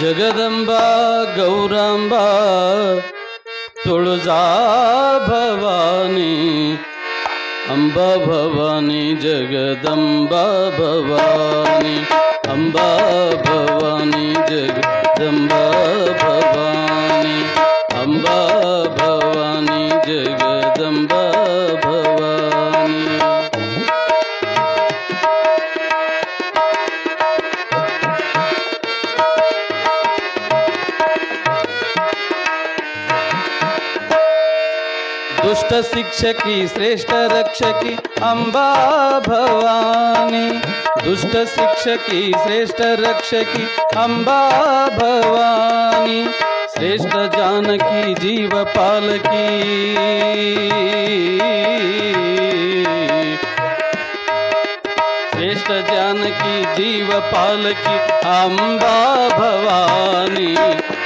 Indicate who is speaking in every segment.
Speaker 1: ಜಗದಂಬಾ ಗೌರಾಂಬಾ ತುಳಜಾ ಭವಾನಿ ಅಂಬಾ ಭವಾನಿ ಜಗದಂಬಾ ಭವಾನಿ ಅಂಬಾ ಭವಾನಿ ಜಗದಂಬಾ ಭವಾನಿ श्रेष्ठ शिक्षकी, श्रेष्ठ रक्षकी अम्बा भवानी। दुष्ट शिक्षकी, श्रेष्ठ रक्षकी अम्बा भवानी। श्रेष्ठ जानकी, जीव पालकी। श्रेष्ठ जानकी, जीव पालकी अम्बा भवानी।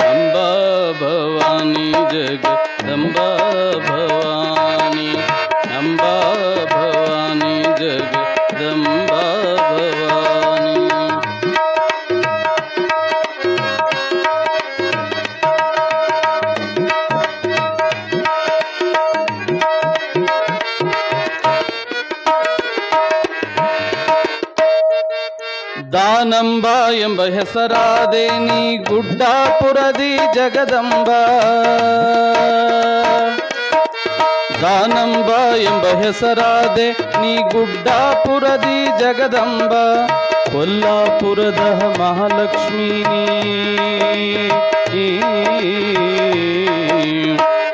Speaker 1: अम्बा भवानी जग अंबा ದಾನಂಬ ಎಂಬ ಹೆಸರಾದೆ ನೀ ಗುಡ್ಡಾಪುರದಿ ಜಗದಂಬ. ದಾನಂಬ ಎಂಬ ಹೆಸರಾದೆ ನೀ ಗುಡ್ಡಾಪುರದಿ ಜಗದಂಬ. ಕೊಲ್ಲಾಪುರದ ಮಹಾಲಕ್ಷ್ಮೀ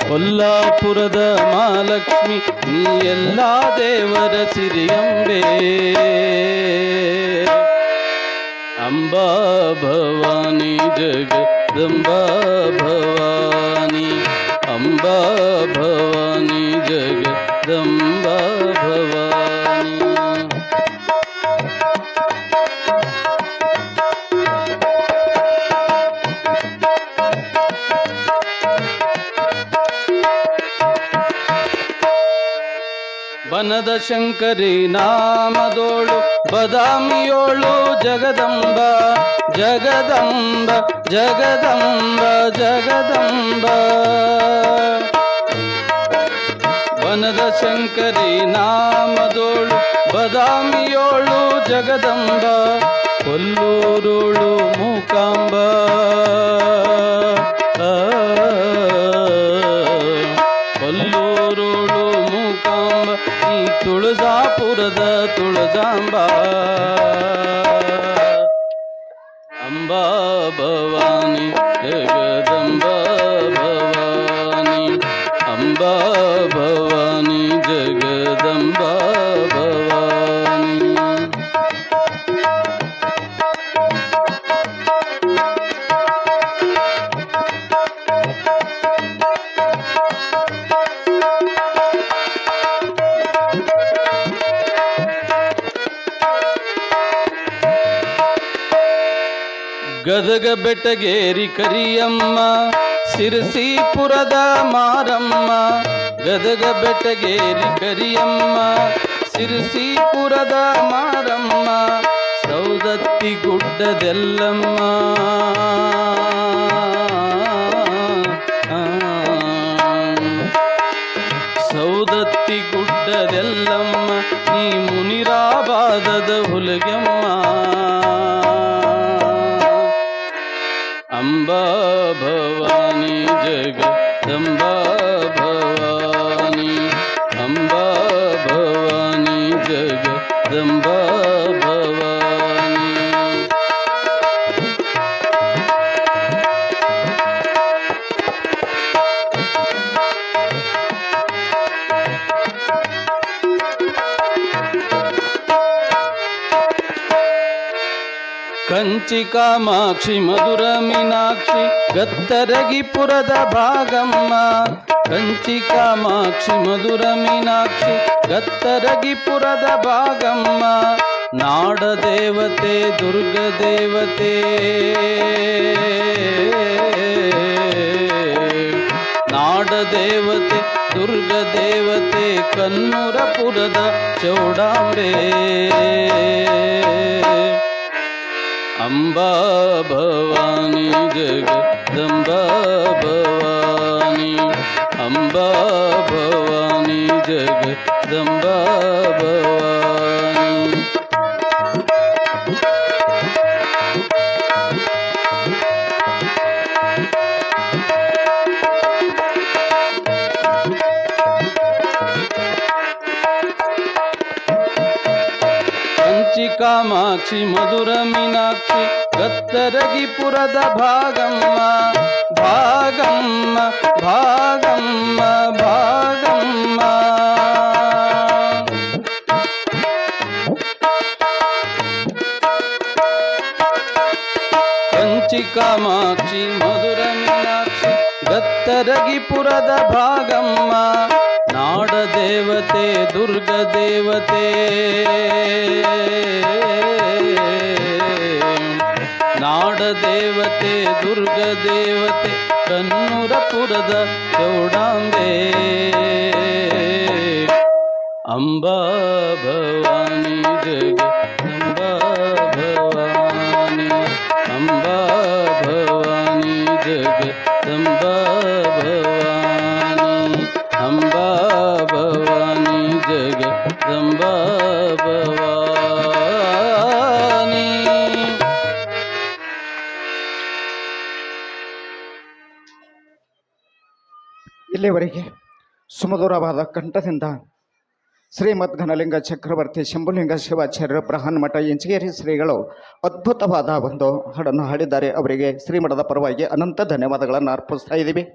Speaker 1: ಕೊಲ್ಲಾಪುರದ ಮಹಾಲಕ್ಷ್ಮಿ ನೀ ಎಲ್ಲ ದೇವರ ಸಿರಿಯಂಬೆ. जगदम्बा भवानी जगदम्बा भवानी। अम्बा भवानी जगदम्बा भवानी। ಬನದ ಶಂಕರಿ ನಾಮದೋಳು, ಬದಾಮಿಯೋಳು ಜಗದಂಬ ಜಗದಂಬ ಜಗದಂಬ ಜಗದಂಬ. ವನದ ಶಂಕರಿ ನಾಮದೋಳು, ಬದಾಮಿಯೋಳು ಜಗದಂಬ, ಕೊಲ್ಲೂರೋಳು ಮೂಕಾಂಬ. ಅಂಬಾ ಭವಾನಿ ಜಗದಂಬಾ ಗದಗ ಬೆಟಗೇರಿ ಕರಿಯಮ್ಮ, ಸಿರಸೀಪುರದ ಮಾರಮ್ಮ, ಗದಗ ಬೆಟಗೇರಿ ಕರಿಯಮ್ಮ, ಸಿರಸೀಪುರದ ಮಾರಮ್ಮ, ಸೌದತ್ತಿ ಗುಡ್ಡದೆಲ್ಲಮ್ಮ. ಸೌದತ್ತಿ ಗುಡ್ಡದೆಲ್ಲಮ್ಮ ನೀ ಮುನಿರಾಬಾದದ ಹುಲಗೆಮ್ಮ. अम्बा भवानी जगदम्बा ಕಂಚಿ ಕಾಮಾಕ್ಷಿ, ಮಧುರ ಮೀನಾಕ್ಷಿ, ಗತ್ತರಗಿಪುರದ ಭಾಗಮ್ಮ. ಕಂಚಿ ಕಾಮಾಕ್ಷಿ, ಮಧುರ ಮೀನಾಕ್ಷಿ, ಗತ್ತರಗಿಪುರದ ಭಾಗಮ್ಮ. ನಾಡ ದೇವತೆ, ದುರ್ಗ ದೇವತೆ. ನಾಡ ದೇವತೆ, ದುರ್ಗ ದೇವತೆ ಕನ್ನೂರಪುರದ ಚೌಡಾಂಬೆ. अम्बा भवानी जगदम्बा भवानी अम्बा भवानी ಕಂಚಿ ಕಾಮಾಕ್ಷಿ ಮಧುರ ಮೀನಾಕ್ಷಿ ಗತ್ತರಗಿಪುರದ ಭಾಗಮ್ಮ ಭಾಗಮ್ಮ ಭಾಗಮ್ಮ ಭಾಗಮ್ಮ ಕಂಚಿ ಕಾಮಾಕ್ಷಿ ಮಧುರ ಮೀನಾಕ್ಷಿ ಗತ್ತರಗಿಪುರದ ಭಾಗಮ್ಮ ನಾಡ ದೇವತೆ ದುರ್ಗ ದೇವತೆ ನಾಡ ದೇವತೆ ದುರ್ಗ ದೇವತೆ ಕನ್ನೂರಪುರದ ಚೌಡಾಂಬೆ ಅಂಬಾ ಭವಾನಿ ಜಗ ಭವಾನಿ
Speaker 2: ಇಲ್ಲಿವರೆಗೆ ಸುಮಧುರವಾದ ಕಂಠದಿಂದ ಶ್ರೀಮದ್ ಘನಲಿಂಗ ಚಕ್ರವರ್ತಿ ಶಂಭುಲಿಂಗ ಶಿವಾಚಾರ್ಯ ಮಠ ಇಂಚಗೇರಿ ಶ್ರೀಗಳು ಅದ್ಭುತವಾದ ಒಂದು ಹಾಡನ್ನು ಹಾಡಿದ್ದಾರೆ. ಅವರಿಗೆ ಶ್ರೀಮಠದ ಪರವಾಗಿ ಅನಂತ ಧನ್ಯವಾದಗಳನ್ನು ಅರ್ಪಿಸ್ತಾ ಇದ್ದೀವಿ.